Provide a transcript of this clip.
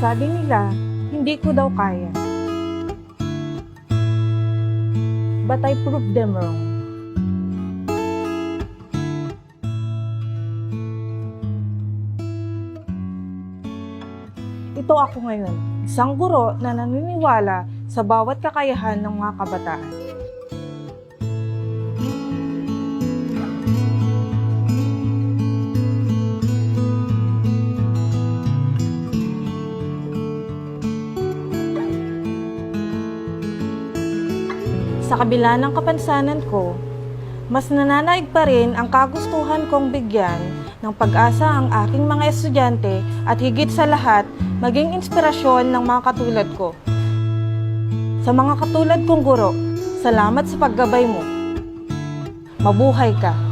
Sabi nila, hindi ko daw kaya. But I proved them wrong. Ito ako ngayon, isang guro na naniniwala sa bawat kakayahan ng mga kabataan. Sa kabila ng kapansanan ko, mas nananaig pa rin ang kagustuhan kong bigyan ng pag-asa ang aking mga estudyante at higit sa lahat, maging inspirasyon ng mga katulad ko. Sa mga katulad kong guro, salamat sa paggabay mo. Mabuhay ka!